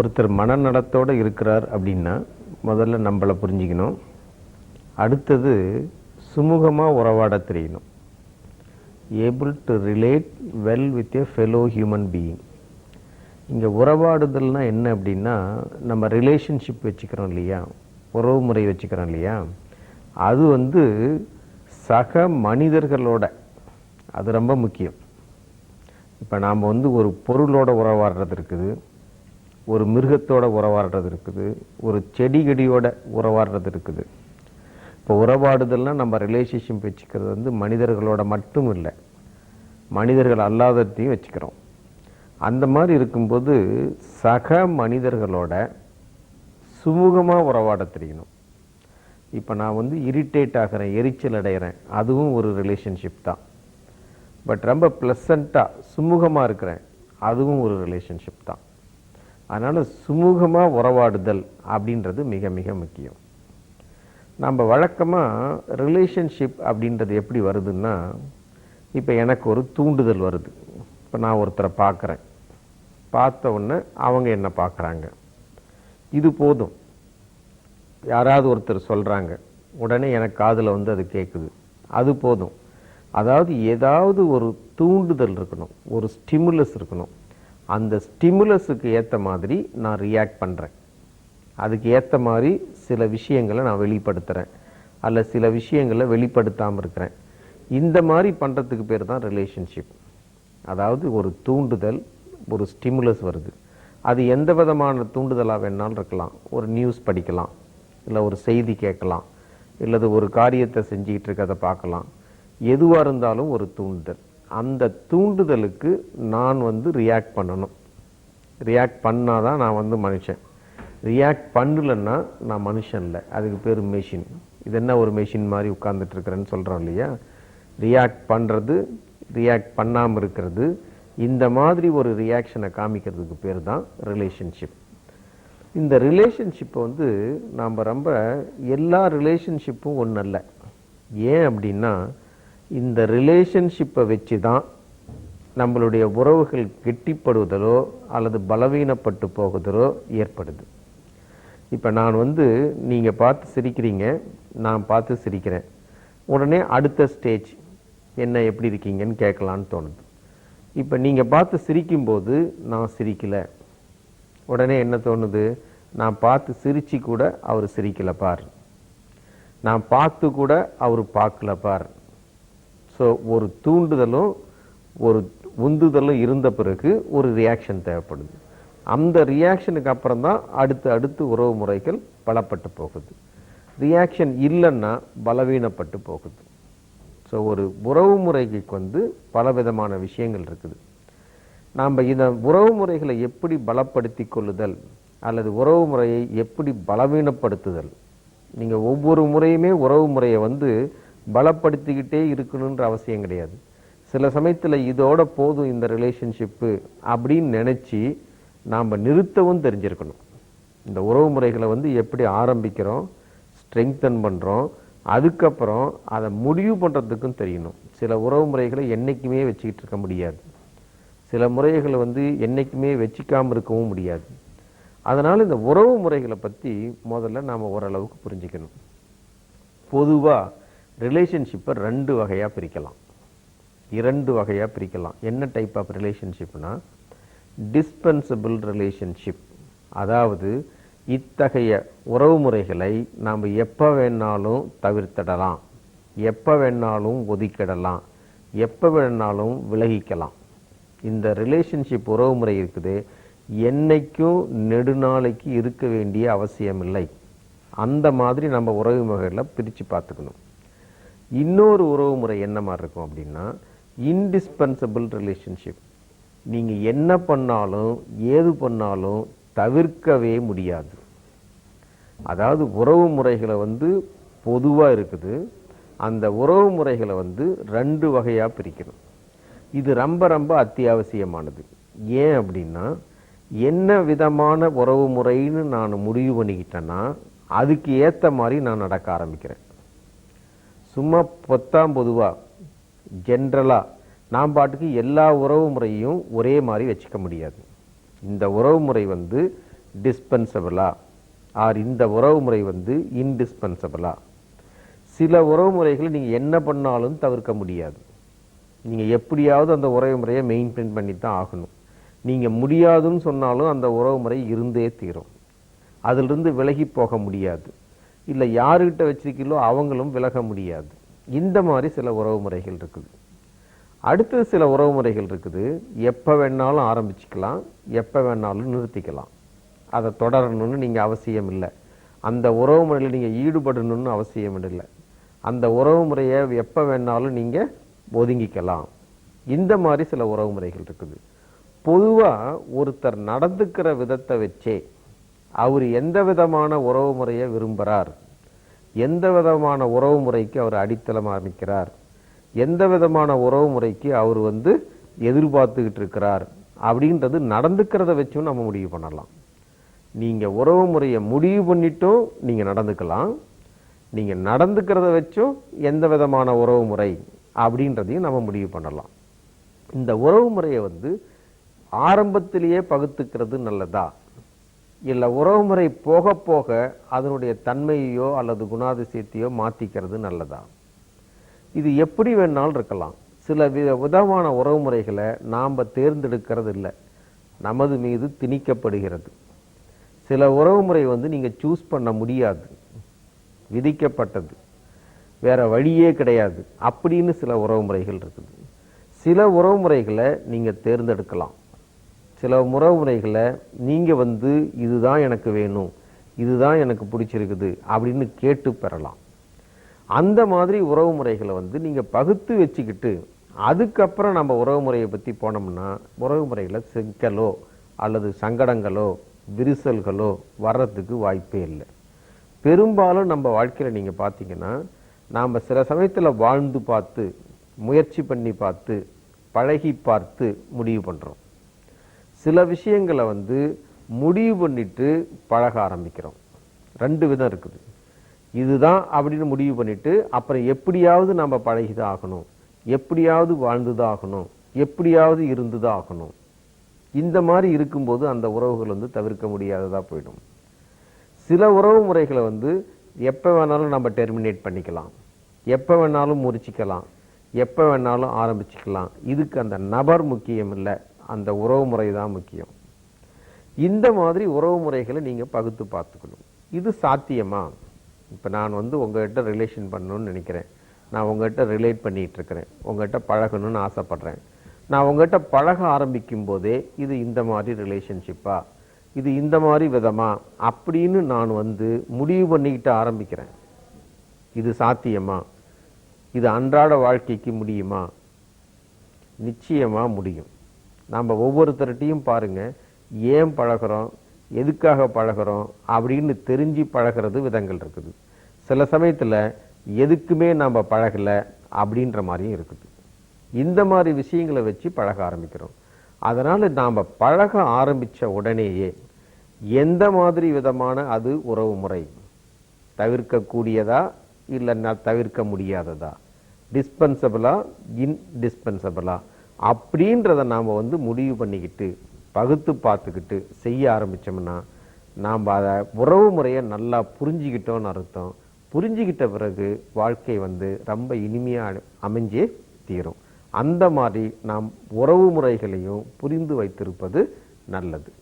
ஒருத்தர் மனநலத்தோடு இருக்கிறார் அப்படின்னா முதல்ல நம்மளை புரிஞ்சுக்கணும். அடுத்தது சுமூகமாக உறவாட தெரியணும். Able to relate well with a fellow human being இங்கே உறவாடுதல்னா என்ன அப்படின்னா நம்ம ரிலேஷன்ஷிப் வச்சுக்கிறோம் இல்லையா? உறவு முறை வச்சுக்கிறோம் இல்லையா? அது வந்து சக மனிதர்களோட அது ரொம்ப முக்கியம். இப்போ நாம் வந்து ஒரு பொருளோட உறவாடுறது இருக்குது. ஒரு மிருகத்தோட உறவாடுறது இருக்குது ஒரு செடி கொடியோட உறவாடுறது இருக்குது. இப்போ உறவாடுதல்னா நம்ம ரிலேஷன்ஷிப் வச்சுக்கிறது வந்து மனிதர்களோட மட்டும் இல்லை மனிதர்கள் அல்லாதத்தையும் வச்சுக்கிறோம். அந்த மாதிரி இருக்கும்போது சக மனிதர்களோட சுமூகமாக உறவாட தெரியணும். இப்போ நான் வந்து இரிட்டேட் ஆகிறேன் எரிச்சல் அடைகிறேன் அதுவும் ஒரு ரிலேஷன்ஷிப் தான். பட் ரொம்ப ப்ளசண்ட்டாக சுமூகமாக இருக்கிறேன் அதுவும் ஒரு ரிலேஷன்ஷிப் தான். அதனால் சுமூகமாக உறவாடுதல் அப்படின்றது மிக மிக முக்கியம். நம்ம வழக்கமாக ரிலேஷன்ஷிப் அப்படின்றது எப்படி வருதுன்னா இப்போ எனக்கு ஒரு தூண்டுதல் வருது. இப்போ நான் ஒருத்தரை பார்க்குறேன் பார்த்த உடனே அவங்க என்ன பார்க்குறாங்க இது போதும். யாராவது ஒருத்தர் சொல்கிறாங்க உடனே எனக்கு காதில் வந்து அது கேட்குது அது போதும். அதாவது ஏதாவது ஒரு தூண்டுதல் இருக்கணும். ஒரு ஸ்டிமுலஸ் இருக்கணும். அந்த ஸ்டிமுலஸுக்கு ஏற்ற மாதிரி நான் ரியாக்ட் பண்ணுறேன் அதுக்கு ஏற்ற மாதிரி சில விஷயங்களை நான் வெளிப்படுத்துகிறேன் அல்ல சில விஷயங்களை வெளிப்படுத்தாமல் இருக்கிறேன். இந்த மாதிரி பண்ணுறதுக்கு பேர் தான் ரிலேஷன்ஷிப் அதாவது ஒரு தூண்டுதல் ஒரு ஸ்டிமுலஸ் வருது. அது எந்த விதமான தூண்டுதலாக வேணாலும் இருக்கலாம். ஒரு நியூஸ் படிக்கலாம். இல்லை ஒரு செய்தி கேட்கலாம். இல்லது ஒரு காரியத்தை செஞ்சுக்கிட்டு இருக்கிறத பார்க்கலாம். எதுவாக இருந்தாலும் ஒரு தூண்டுதல். அந்த தூண்டுதலுக்கு நான் வந்து ரியாக்ட் பண்ணணும். ரியாக்ட் பண்ணாதான் நான் வந்து மனுஷன். ரியாக்ட் பண்ணலன்னா நான் மனுஷன் இல்லை. அதுக்கு பேர் மெஷின் இது என்ன ஒரு மெஷின் மாதிரி உட்கார்ந்துட்டு இருக்கிறேன்னு சொல்கிறோம் இல்லையா? ரியாக்ட் பண்ணுறது ரியாக்ட் பண்ணாமல் இருக்கிறது இந்த மாதிரி ஒரு ரியாக்ஷனை காமிக்கிறதுக்கு பேர் தான் ரிலேஷன்ஷிப் இந்த ரிலேஷன்ஷிப்பை வந்து நாம் ரொம்ப எல்லா ரிலேஷன்ஷிப்பும் ஒன்று அல்ல. ஏன் அப்படின்னா இந்த ரிலேஷன்ஷிப்பை வச்சு தான் நம்மளுடைய உறவுகள் கெட்டிப்படுவதலோ அல்லது பலவீனப்பட்டு போகுதலோ ஏற்படுது. இப்போ நான் வந்து நீங்கள் பார்த்து சிரிக்கிறீங்க நான் பார்த்து சிரிக்கிறேன். உடனே அடுத்த ஸ்டேஜ் என்ன எப்படி இருக்கீங்கன்னு கேட்கலான்னு தோணுது. இப்போ நீங்கள் பார்த்து சிரிக்கும்போது நான் சிரிக்கலை. உடனே என்ன தோணுது? நான் பார்த்து சிரிச்சு கூட அவர் சிரிக்கலை பார். நான் பார்த்து கூட அவர் பார்க்கல பார். ஸோ ஒரு தூண்டுதலும் ஒரு உந்துதலும் இருந்த பிறகு ஒரு ரியாக்ஷன் தேவைப்படுது. அந்த ரியாக்ஷனுக்கு அப்புறம் தான் அடுத்து அடுத்து உறவு முறைகள் பலப்பட்டு போகுது. ரியாக்ஷன் இல்லைன்னா பலவீனப்பட்டு போகுது. ஸோ ஒரு உறவு முறைக்கு வந்து பலவிதமான விஷயங்கள் இருக்குது. நாம் இந்த உறவு முறைகளை எப்படி பலப்படுத்தி கொள்ளுதல் அல்லது உறவு முறையை எப்படி பலவீனப்படுத்துதல் நீங்கள் ஒவ்வொரு முறையுமே உறவு முறையை வந்து பலப்படுத்திக்கிட்டே இருக்கணுன்ற அவசியம் கிடையாது. சில சமயத்தில் இதோட போதும் இந்த ரிலேஷன்ஷிப்பு அப்படின்னு நினச்சி நாம் நிறுத்தவும் தெரிஞ்சிருக்கணும். இந்த உறவு முறைகளை வந்து எப்படி ஆரம்பிக்கிறோம் ஸ்ட்ரெங்தன் பண்ணுறோம் அதுக்கப்புறம் அதை முடிவு பண்ணுறதுக்கும் தெரியணும். சில உறவு முறைகளை என்றைக்குமே வச்சுக்கிட்டு இருக்க முடியாது. சில முறைகளை வந்து என்றைக்குமே வச்சிக்காமல் இருக்கவும் முடியாது. அதனால் இந்த உறவு முறைகளை பற்றி முதல்ல நாம் ஓரளவுக்கு புரிஞ்சுக்கணும். பொதுவாக ரிலேஷன்ஷிப்பை ரெண்டு வகையாக பிரிக்கலாம். இரண்டு வகையாக பிரிக்கலாம். என்ன டைப் ஆஃப் ரிலேஷன்ஷிப்னா டிஸ்பென்சபிள் ரிலேஷன்ஷிப் அதாவது இத்தகைய உறவு முறைகளை நாம் எப்போ வேணாலும் தவிர்த்திடலாம். எப்போ வேணாலும் ஒதுக்கிடலாம். எப்போ வேணாலும் விலகிக்கலாம். இந்த ரிலேஷன்ஷிப் உறவு முறை இருக்குது. என்னைக்கும் நெடுநாளைக்கு இருக்க வேண்டிய அவசியம் இல்லை அந்த மாதிரி நம்ம உறவு முறைகளை பிரித்து பார்த்துக்கணும். இன்னொரு உறவு முறை என்ன மாதிரி இருக்கும் அப்படின்னா இன்டிஸ்பென்சபிள் ரிலேஷன்ஷிப் நீங்கள் என்ன பண்ணாலும் ஏது பண்ணாலும் தவிர்க்கவே முடியாது. அதாவது உறவு முறைகளை வந்து பொதுவாக இருக்குது. அந்த உறவு முறைகளை வந்து ரெண்டு வகையாக பிரிக்கணும். இது ரொம்ப ரொம்ப அத்தியாவசியமானது. ஏன் அப்படின்னா என்ன விதமான உறவு முறைன்னு நான் முடிவு பண்ணிக்கிட்டேன்னா அதுக்கு ஏற்ற மாதிரி நான் நடக்க ஆரம்பிக்கிறேன். சும்மா பொத்தாம் பொதுவாக ஜென்ரலாக நாம் பாட்டுக்கு எல்லா உறவு முறையும் ஒரே மாதிரி வச்சுக்க முடியாது. இந்த உறவு முறை வந்து டிஸ்பென்சபிளா ஆர் இந்த உறவு முறை வந்து இன்டிஸ்பென்சபிளா சில உறவு முறைகளை நீங்கள் என்ன பண்ணாலும் தவிர்க்க முடியாது. நீங்கள் எப்படியாவது அந்த உறவு முறையை மெயின்டைன் பண்ணி தான் ஆகணும். நீங்கள் முடியாதுன்னு சொன்னாலும் அந்த உறவு முறை இருந்தே தீரும். அதிலிருந்து விலகி போக முடியாது. இல்லை யாருக்கிட்ட வச்சிருக்கீங்களோ அவங்களும் விலக முடியாது. இந்த மாதிரி சில உறவு முறைகள் இருக்குது. அடுத்தது சில உறவு முறைகள் இருக்குது. எப்போ வேணாலும் ஆரம்பிச்சுக்கலாம். எப்போ வேணாலும் நிறுத்திக்கலாம். அதை தொடரணும்னு நீங்கள் அவசியம் இல்லை. அந்த உறவு முறையில் நீங்கள் ஈடுபடணும்னு அவசியம் இல்லை. அந்த உறவு முறையை எப்போ வேணாலும் நீங்கள் ஒதுங்கிக்கலாம். இந்த மாதிரி சில உறவு முறைகள் இருக்குது. பொதுவாக ஒருத்தர் நடந்துக்கிற விதத்தை வச்சே அவர் எந்த விதமான உறவு முறையை விரும்புகிறார்? எந்த விதமான உறவு முறைக்கு அவர் அடித்தளம் அமைக்கிறார் எந்த விதமான உறவு முறைக்கு அவர் வந்து எதிர்பார்த்துக்கிட்டு இருக்கிறார்? அப்படின்றது நடந்துக்கிறத வச்சும் நம்ம முடிவு பண்ணலாம். நீங்கள் உறவு முறையை முடிவு பண்ணிட்டும் நீங்கள் நடந்துக்கலாம். நீங்கள் நடந்துக்கிறத வச்சும் எந்த விதமான உறவு முறை அப்படின்றதையும் நம்ம முடிவு பண்ணலாம். இந்த உறவு முறையை வந்து ஆரம்பத்திலேயே பகுத்துக்கிறது நல்லதா? இல்லை உறவு முறை போக போக அதனுடைய தன்மையோ அல்லது குணாதிசயத்தையோ மாற்றிக்கிறது நல்லதா? இது எப்படி வேணாலும் இருக்கலாம். சில வித விதமான உறவு முறைகளை நாம் தேர்ந்தெடுக்கிறது இல்லை நமது மீது திணிக்கப்படுகிறது. சில உறவு முறை வந்து நீங்கள் சூஸ் பண்ண முடியாது. விதிக்கப்பட்டது. வேற வழியே கிடையாது. அப்படின்னு சில உறவு முறைகள் இருக்குது. சில உறவு முறைகளை நீங்கள் தேர்ந்தெடுக்கலாம். சில உறவு முறைகளை நீங்கள் வந்து இதுதான் எனக்கு வேணும் இதுதான் எனக்கு பிடிச்சிருக்குது அப்படின்னு கேட்டு பெறலாம். அந்த மாதிரி உறவு முறைகளை வந்து நீங்கள் பகுத்து வச்சுக்கிட்டு அதுக்கப்புறம் நம்ம உறவு முறையை பற்றி போனோம்னா உறவு முறைகளை சிக்கலோ அல்லது சங்கடங்களோ விரிசல்களோ வர்றதுக்கு வாய்ப்பே இல்லை. பெரும்பாலும் நம்ம வாழ்க்கையில் நீங்கள் பார்த்தீங்கன்னா நாம் சில சமயத்தில் வாழ்ந்து பார்த்து முயற்சி பண்ணி பார்த்து பழகி பார்த்து முடிவு பண்ணுறோம் சில விஷயங்களை வந்து முடிவு பண்ணிட்டு பழக ஆரம்பிக்கிறோம். ரெண்டு விதம் இருக்குது. இதுதான் அப்படின்னு முடிவு பண்ணிட்டு அப்புறம் எப்படியாவது நம்ம பழகிதான் ஆகணும் எப்படியாவது வாழ்ந்துதான் ஆகணும் எப்படியாவது இருந்துதான் ஆகணும் இந்த மாதிரி இருக்கும்போது அந்த உறவுகள் வந்து தவிர்க்க முடியாததாக போயிடும். சில உறவு முறைகளை வந்து எப்போ வேணாலும் நம்ம டெர்மினேட் பண்ணிக்கலாம். எப்போ வேணாலும் முறிச்சிக்கலாம். எப்போ வேணாலும் ஆரம்பிச்சுக்கலாம். இதுக்கு அந்த நபர் முக்கியம் இல்லை. அந்த உறவு முறை தான் முக்கியம். இந்த மாதிரி உறவு முறைகளை நீங்கள் பகுத்து பார்த்துக்கணும். இது சாத்தியமா? இப்போ நான் வந்து உங்கள்கிட்ட ரிலேஷன் பண்ணணும்னு நினைக்கிறேன். நான் உங்கள்கிட்ட ரிலேட் பண்ணிகிட்ருக்கிறேன் இருக்கிறேன். பழகணும்னு ஆசைப்பட்றேன். நான் உங்கள்கிட்ட பழக ஆரம்பிக்கும் போதே இது இந்த மாதிரி ரிலேஷன்ஷிப்பா இது இந்த மாதிரி விதமா? அப்படின்னு நான் வந்து முடிவு பண்ணிக்கிட்டு ஆரம்பிக்கிறேன். இது சாத்தியமா? இது அன்றாட வாழ்க்கைக்கு முடியுமா? நிச்சயமாக முடியும். நம்ம ஒவ்வொருத்தர்கிட்டையும் பாருங்கள் ஏன் பழகுறோம் எதுக்காக பழகுறோம் அப்படின்னு தெரிஞ்சு பழகிறது விதங்கள் இருக்குது. சில சமயத்தில் எதுக்குமே நம்ம பழகலை அப்படின்ற மாதிரியும் இருக்குது. இந்த மாதிரி விஷயங்களை வச்சு பழக ஆரம்பிக்கிறோம். அதனால் நாம் பழக ஆரம்பித்த உடனேயே எந்த மாதிரி விதமான அது உறவு முறை? தவிர்க்கக்கூடியதா இல்லைன்னா தவிர்க்க முடியாததா? டிஸ்பென்சபிளா இன்டிஸ்பென்சபிளா அப்படின்றத நாம் வந்து முடிவு பண்ணிக்கிட்டு பகுத்து பார்த்துக்கிட்டு செய்ய ஆரம்பித்தோம்னா நாம் அதை உறவு முறையை நல்லா புரிஞ்சுக்கிட்டோன்னு அர்த்தம். புரிஞ்சுக்கிட்ட பிறகு வாழ்க்கை வந்து ரொம்ப இனிமையாக அமைஞ்சே தீரும். அந்த மாதிரி நாம் உறவு முறைகளையும் புரிந்து வைத்திருப்பது நல்லது.